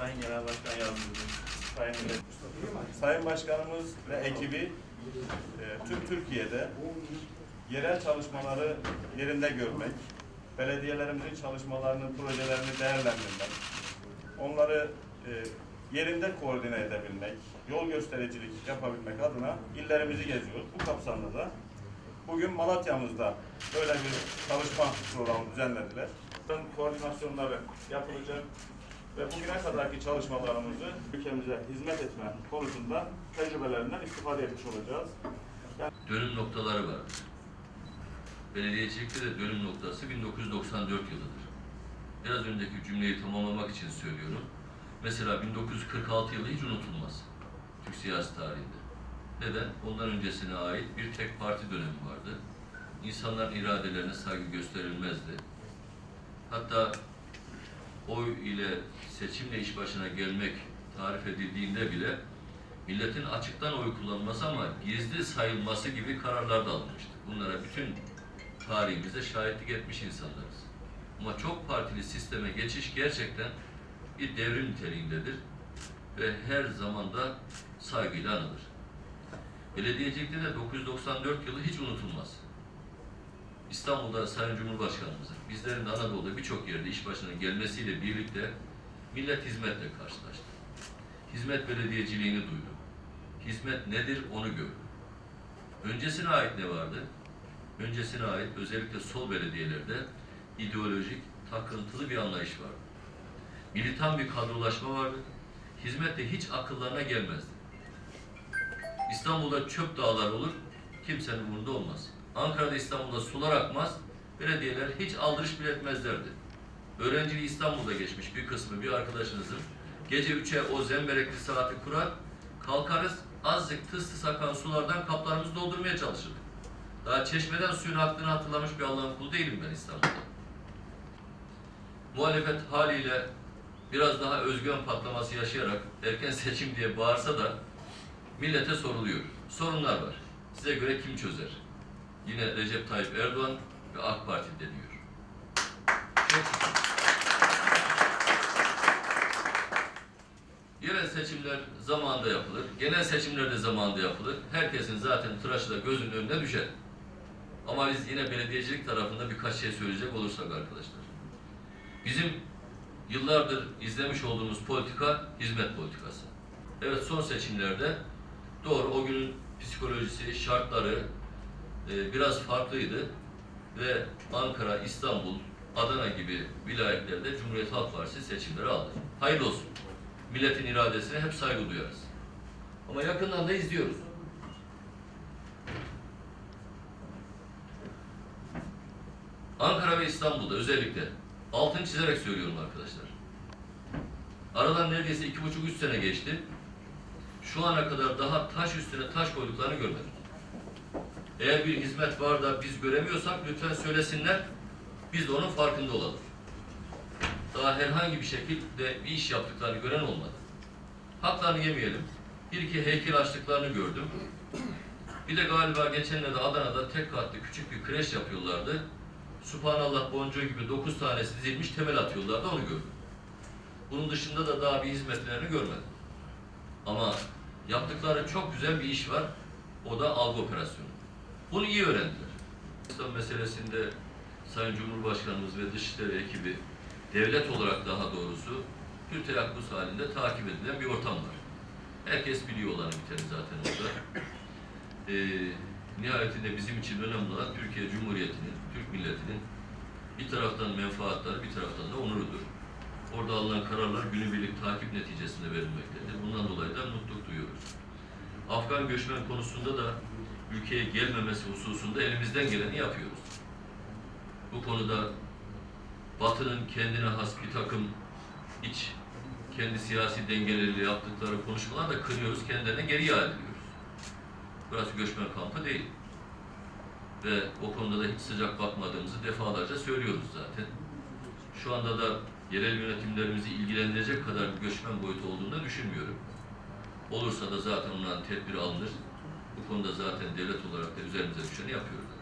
Sayın Genel Başkan Yardımcımız, Sayın Millet Sayın Başkanımız ve ekibi e, tüm Türkiye'de yerel çalışmaları yerinde görmek, belediyelerimizin çalışmalarını, projelerini değerlendirmek, onları e, yerinde koordine edebilmek, yol göstericilik yapabilmek adına illerimizi geziyoruz. Bu kapsamda da bugün Malatya'mızda böyle bir çalışma programı düzenlediler. Koordinasyonları yapılacak ve bugüne kadarki çalışmalarımızı ülkemize hizmet etme konusunda tecrübelerinden istifade etmiş olacağız. dönüm noktaları vardır. Belediyecilikte de dönüm noktası 1994 yılıdır. Biraz önceki cümleyi tamamlamak için söylüyorum. Mesela 1946 yılı hiç unutulmaz Türk siyasi tarihinde. Neden? Ondan öncesine ait bir tek parti dönemi vardı. İnsanların iradelerine saygı gösterilmezdi. Hatta oy ile seçimle iş başına gelmek tarif edildiğinde bile milletin açıktan oy kullanması ama gizli sayılması gibi kararlar da alınmıştı. Bunlara bütün tarihimizde şahitlik etmiş insanlarız. Ama çok partili sisteme geçiş gerçekten bir devrim niteliğindedir ve her zaman da saygıyla anılır. Belediyecilikte de 994 yılı hiç unutulmaz. İstanbul'da Sayın Cumhurbaşkanımızın, bizlerin de Anadolu'da birçok yerde iş başına gelmesiyle birlikte millet hizmetle karşılaştı. Hizmet belediyeciliğini duydu. Hizmet nedir onu gördü. Öncesine ait ne vardı? Öncesine ait özellikle sol belediyelerde ideolojik, takıntılı bir anlayış vardı. Militan bir kadrolaşma vardı. Hizmet de hiç akıllarına gelmezdi. İstanbul'da çöp dağlar olur, kimsenin umurunda olmaz. Ankara'da İstanbul'da sular akmaz, belediyeler hiç aldırış bile etmezlerdi. Öğrenciliği İstanbul'da geçmiş bir kısmı bir arkadaşınızın gece üçe o zemberekli saati kurar, kalkarız azıcık tıs tıs akan sulardan kaplarımızı doldurmaya çalışırdık. Daha çeşmeden suyun aktığını hatırlamış bir Allah'ın kulu değilim ben İstanbul'da. Muhalefet haliyle biraz daha özgün patlaması yaşayarak erken seçim diye bağırsa da millete soruluyor. Sorunlar var. Size göre kim çözer? Yine Recep Tayyip Erdoğan ve AK Parti deniyor. Çok şükür. Yerel seçimler zamanında yapılır. Genel seçimler de zamanında yapılır. Herkesin zaten tıraşı da gözünün önüne düşer. Ama biz yine belediyecilik tarafında birkaç şey söyleyecek olursak arkadaşlar. Bizim yıllardır izlemiş olduğumuz politika hizmet politikası. Evet son seçimlerde doğru o günün psikolojisi, şartları e, biraz farklıydı ve Ankara, İstanbul, Adana gibi vilayetlerde Cumhuriyet Halk Partisi seçimleri aldı. Hayırlı olsun. Milletin iradesine hep saygı duyarız. Ama yakından da izliyoruz. Ankara ve İstanbul'da özellikle altını çizerek söylüyorum arkadaşlar. Aradan neredeyse iki buçuk üç sene geçti. Şu ana kadar daha taş üstüne taş koyduklarını görmedim. Eğer bir hizmet var da biz göremiyorsak lütfen söylesinler. Biz de onun farkında olalım. Daha herhangi bir şekilde bir iş yaptıklarını gören olmadı. Haklarını yemeyelim. Bir iki heykel açtıklarını gördüm. Bir de galiba geçenlerde Adana'da tek katlı küçük bir kreş yapıyorlardı. Subhanallah boncuğu gibi dokuz tanesi dizilmiş temel atıyorlardı onu gördüm. Bunun dışında da daha bir hizmetlerini görmedim. Ama yaptıkları çok güzel bir iş var. O da algı operasyonu. Bunu iyi öğrendiler. İslam meselesinde Sayın Cumhurbaşkanımız ve Dışişleri ekibi devlet olarak daha doğrusu bir telakkuz halinde takip edilen bir ortam var. Herkes biliyor olanı biteni zaten orada. Ee, nihayetinde bizim için önemli olan Türkiye Cumhuriyeti'nin, Türk milletinin bir taraftan menfaatları, bir taraftan da onurudur. Orada alınan kararlar günübirlik takip neticesinde verilmektedir. Bundan dolayı da mutluluk duyuyoruz. Afgan göçmen konusunda da ülkeye gelmemesi hususunda elimizden geleni yapıyoruz. Bu konuda Batı'nın kendine has bir takım iç kendi siyasi dengeleriyle yaptıkları konuşmalar da kınıyoruz, kendilerine geri iade ediyoruz. Burası göçmen kampı değil. Ve o konuda da hiç sıcak bakmadığımızı defalarca söylüyoruz zaten. Şu anda da yerel yönetimlerimizi ilgilendirecek kadar bir göçmen boyutu olduğunu düşünmüyorum. Olursa da zaten ondan tedbir alınır. Bu konuda zaten devlet olarak da üzerimize düşeni yapıyoruz.